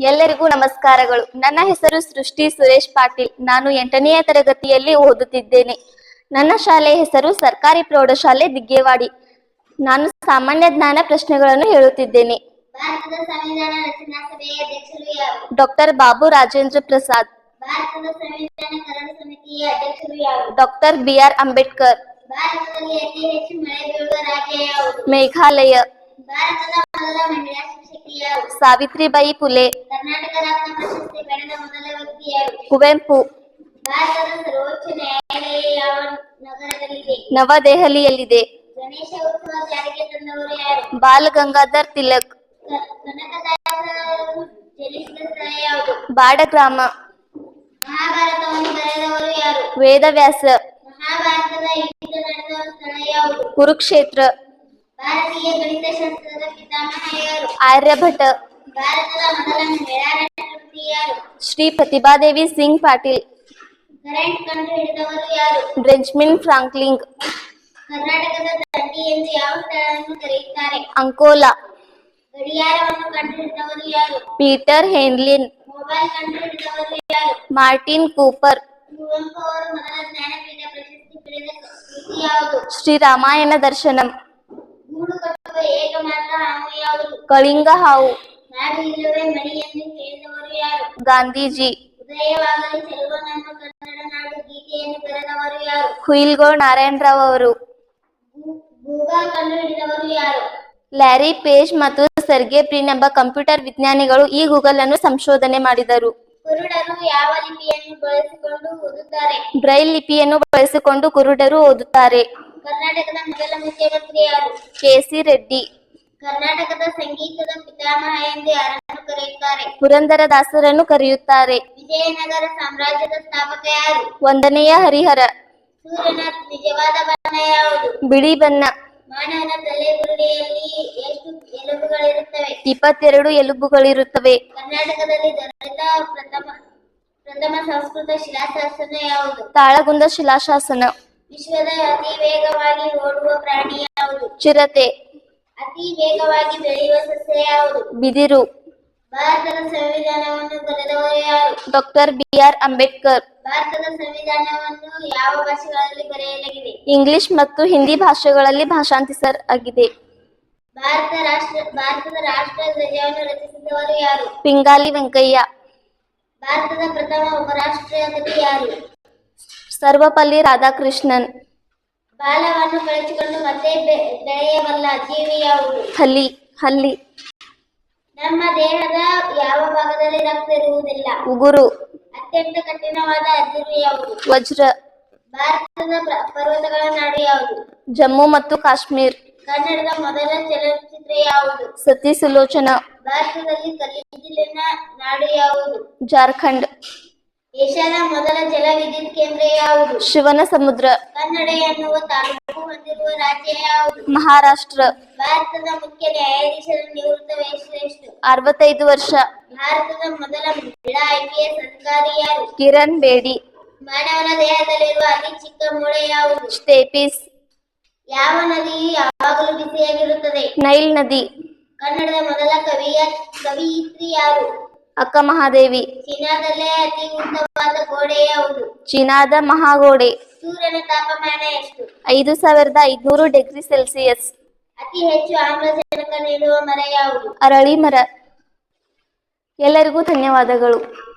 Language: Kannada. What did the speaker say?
ಎಲ್ಲರಿಗೂ ನಮಸ್ಕಾರಗಳು. ನನ್ನ ಹೆಸರು ಸೃಷ್ಟಿ ಸುರೇಶ್ ಪಾಟೀಲ್. ನಾನು ಎಂಟನೆಯ ತರಗತಿಯಲ್ಲಿ ಓದುತ್ತಿದ್ದೇನೆ. ನನ್ನ ಶಾಲೆಯ ಹೆಸರು ಸರ್ಕಾರಿ ಪ್ರೌಢಶಾಲೆ ದಿಗ್ಗೇವಾಡಿ. ನಾನು ಸಾಮಾನ್ಯ ಜ್ಞಾನ ಪ್ರಶ್ನೆಗಳನ್ನು ಹೇಳುತ್ತಿದ್ದೇನೆ. Doctor Babu Rajendra Prasad. Doctor B R Ambedkar. Meghalaya. ಭಾರತದ ಮೊದಲ ಮಹಿಳಾ ಶಿಕ್ಷಕಿ ಯಾರು ಸಾವಿತ್ರಿಬಾಯಿ ಫುಲೆ ಕರ್ನಾಟಕ ರತ್ನ ಪ್ರಶಸ್ತಿ ಪಡೆದ ಮೊದಲ ವ್ಯಕ್ತಿಯಾರು ಕುವೆಂಪು. ಭಾರತದ ಸರ್ವೋಚ್ಚ ನ್ಯಾಯಾಲಯ ಯಾವ ನಗರದಲ್ಲಿದೆ ನವದೆಹಲಿಯಲ್ಲಿದೆ. ಗಣೇಶ ಉತ್ಸವ ಜಾರಿಗೆ ತಂದವರು ಯಾರು ಬಾಲ್ ಗಂಗಾಧರ್ ತಿಲಕ್. ಬಾಡ ಕನಕದಾಸರು ಜನಿಸಿದ ಸ್ಥಳ ಯಾವುದು ಬಾಡಗ್ರಾಮ. ಮಹಾಭಾರತವನ್ನು ಬರೆದವರು ಯಾರು ವೇದವ್ಯಾಸ. ಮಹಾಭಾರತದ ಯುದ್ಧ ನಡೆದ ಸ್ಥಳ ಯಾವುದು ಕುರುಕ್ಷೇತ್ರ. ಭಾರತೀಯ ಗಣಿತಶಾಸ್ತ್ರದ ಪಿತಾಮಹ ಯಾರು ಆರ್ಯಭಟ ಭಾರತದ ಮೊದಲ ಮಹಿಳಾ ರಾಷ್ಟ್ರಪತಿ ಯಾರು ಶ್ರೀ ಪ್ರತಿಭಾದೇವಿ ಸಿಂಗ್ ಪಾಟೀಲ್ ಕರೆಂಟ್ ಕಂಡು ಹಿಡಿದವರು ಯಾರು ಬ್ರೆಂಜ್ಮಿನ್ ಫ್ರಾಂಕ್ಲಿಂಗ್ ಕರ್ನಾಟಕದ ದಂಡಿ ಎಂದು ಯಾವ ಸ್ಥಳವನ್ನು ಕರೆಯುತ್ತಾರೆ ಅಂಕೋಲಾ ಗಡಿಯಾರವನ್ನು ಕಂಡು ಹಿಡಿದವರು ಯಾರು ಪೀಟರ್ ಹೆನ್ಲಿನ್ ಮೊಬೈಲ್ ಕಂಡು ಹಿಡಿದವರು ಯಾರು ಮಾರ್ಟಿನ್ ಕೂಪರ್ ಕುವೆಂಪು ಅವರು ಮೊದಲ ಜ್ಞಾನಪೀಠ ಪ್ರಶಸ್ತಿ ಪಡೆದ ಕೃತಿ ಯಾವುದು ಶ್ರೀ ರಾಮಾಯಣ ದರ್ಶನಂ ಗೂಡು ಕಟ್ಟುವ ಏಕಮಾತ್ರ ಹಾವು ಯಾವುದು ಕಳಿಂಗ ಹಾವು ಗಾಂಧೀಜಿ. ಹುಯಿಲ್ಗೋ ನಾರಾಯಣರಾವ್ ಅವರು ಲ್ಯಾರಿ ಪೇಜ್ ಮತ್ತು ಸರ್ಗೆ ಪ್ರಿನ್ ಎಂಬ ಕಂಪ್ಯೂಟರ್ ವಿಜ್ಞಾನಿಗಳು ಈ ಗೂಗಲ್ ಅನ್ನು ಸಂಶೋಧನೆ ಮಾಡಿದರು. ಕುರುಡರು ಯಾವ ಲಿಪಿಯನ್ನು ಬಳಸಿಕೊಂಡು ಓದುತ್ತಾರೆ? ಬ್ರೈಲ್ ಲಿಪಿಯನ್ನು ಬಳಸಿಕೊಂಡು ಕುರುಡರು ಓದುತ್ತಾರೆ. ಕರ್ನಾಟಕದ ಮೊದಲ ಮುಖ್ಯಮಂತ್ರಿ ಯಾರು? K C Reddy. ಕರ್ನಾಟಕದ ಸಂಗೀತದ ಪಿತಾಮಹ ಎಂದು ಯಾರನ್ನು ಕರೆಯುತ್ತಾರೆ? ಪುರಂದರದಾಸರನ್ನು ಕರೆಯುತ್ತಾರೆ. ವಿಜಯನಗರ ಸಾಮ್ರಾಜ್ಯದ ಸ್ಥಾಪಕ ಯಾರು? ಒಂದನೆಯ ಹರಿಹರ. ಸೂರ್ಯನ ನಿಜವಾದ ಬಣ್ಣ ಯಾವುದು? ಬಿಳಿ ಬಣ್ಣ. ಮಾನವನ ತಲೆಗುರುಡಿಯಲ್ಲಿ ಎಷ್ಟು ಎಲುಬುಗಳಿರುತ್ತವೆ? ಇಪ್ಪತ್ತೆರಡು ಎಲುಬುಗಳಿರುತ್ತವೆ. ಕರ್ನಾಟಕದಲ್ಲಿ ದೊರೆತ ಪ್ರಥಮ ಪ್ರಥಮ ಸಂಸ್ಕೃತ ಶಿಲಾಶಾಸನ ಯಾವುದು? ತಾಳಗುಂದ ಶಿಲಾಶಾಸನ. ವಿಶ್ವದ ಅತಿ ವೇಗವಾಗಿ ಓಡುವ ಪ್ರಾಣಿ ಯಾವುದು? ಚಿರತೆ. ಅತಿ ವೇಗವಾಗಿ ಬೆಳೆಯುವ ಸಸ್ಯ ಯಾವುದು? ಬಿದಿರು. ಭಾರತದ ಸಂವಿಧಾನವನ್ನು ಬರೆದವರು ಯಾರು? Doctor B R Ambedkar. ಭಾರತದ ಸಂವಿಧಾನವನ್ನು ಯಾವ ಭಾಷೆಗಳಲ್ಲಿ ಬರೆಯಲಾಗಿದೆ? ಇಂಗ್ಲಿಷ್ ಮತ್ತು ಹಿಂದಿ ಭಾಷೆಗಳಲ್ಲಿ ಭಾಷಾಂತಿಸರ್ ಆಗಿದೆ ಭಾರತ ರಾಷ್ಟ್ರ ಭಾರತದ ರಾಷ್ಟ್ರ ಧ್ವಜವನ್ನು ರಚಿಸಿದವರು ಯಾರು? ಪಿಂಗಾಲಿ ವೆಂಕಯ್ಯ. ಭಾರತದ ಪ್ರಥಮ ಉಪರಾಷ್ಟ್ರಪತಿ ಯಾರು? ಸರ್ವಪಲ್ಲಿ ರಾಧಾಕೃಷ್ಣನ್. ಬಾಲವನ್ನು ಬೆಳೆಸಿಕೊಂಡು ಮತ್ತೆ ಬೆಳೆಯಬಲ್ಲ ಜೀವಿ ಯಾವುದು ಹಲ್ಲಿ ಹಲ್ಲಿ. ನಮ್ಮ ದೇಹದ ಯಾವ ಭಾಗದಲ್ಲಿ ರಕ್ತ ಇರುವುದಿಲ್ಲ. ಉಗುರು. ಅತ್ಯಂತ ಕಠಿಣವಾದ ಅದಿರು ಯಾವುದು ವಜ್ರ. ಭಾರತದ ಪರ್ವತಗಳ ನಾಡು ಯಾವುದು ಜಮ್ಮು ಮತ್ತು ಕಾಶ್ಮೀರ್. ಕನ್ನಡದ ಮೊದಲ ಚಲನಚಿತ್ರ ಯಾವುದು ಸತಿ ಸುಲೋಚನಾ. ಭಾರತದಲ್ಲಿ ಕಲ್ಲಿದ್ದಲಿನ ನಾಡು ಯಾವುದು ಜಾರ್ಖಂಡ್. ಏಷ್ಯಾದ ಮೊದಲ ಜಲ ವಿದ್ಯುತ್ ಕೇಂದ್ರ ಯಾವುದು? ಶಿವನ ಸಮುದ್ರ. ಕನ್ನಡ ಎನ್ನುವ ತಾಲೂಕು ಹೊಂದಿರುವ ರಾಜ್ಯ ಯಾವುದು? ಮಹಾರಾಷ್ಟ್ರ. ಭಾರತದ ಮುಖ್ಯ ನ್ಯಾಯಾಧೀಶರ ನಿವೃತ್ತ ವಯಸ್ಸು ಅರವತ್ತೈದು ವರ್ಷ. ಭಾರತದ ಮೊದಲ ಮಹಿಳಾ ಐಪಿಎಸ್ ಅಧಿಕಾರಿ ಯಾರು? ಕಿರಣ್ ಬೇಡಿ. ಮಾನವನ ದೇಹದಲ್ಲಿರುವ ಅತಿ ಚಿಕ್ಕ ಮೂಳೆ ಯಾವುದು? ಸ್ಟೇಪಿಸ್. ಯಾವ ನದಿ ಯಾವಾಗಲೂ ಬಿಸಿಯಾಗಿರುತ್ತದೆ? ನೈಲ್ ನದಿ. ಕನ್ನಡದ ಮೊದಲ ಕವಿಯ ಕವಿಯಿತ್ರಿ ಯಾರು? ಅಕ್ಕ ಮಹಾದೇವಿ. ಚೀನಾದಲ್ಲೇ ಅತಿ ಉದ್ದವಾದ ಗೋಡೆ ಯಾವುದು? ಚೀನಾದ ಮಹಾಗೋಡೆ. ಸೂರ್ಯನ ತಾಪಮಾನ ಎಷ್ಟು? ಐದು ಸಾವಿರದ ಐದುನೂರು ಡಿಗ್ರಿ ಸೆಲ್ಸಿಯಸ್. ಅತಿ ಹೆಚ್ಚು ಆಮ್ಲಜನಕ ನೀಡುವ ಮರ ಯಾವುದು? ಅರಳಿ ಮರ. ಎಲ್ಲರಿಗೂ ಧನ್ಯವಾದಗಳು.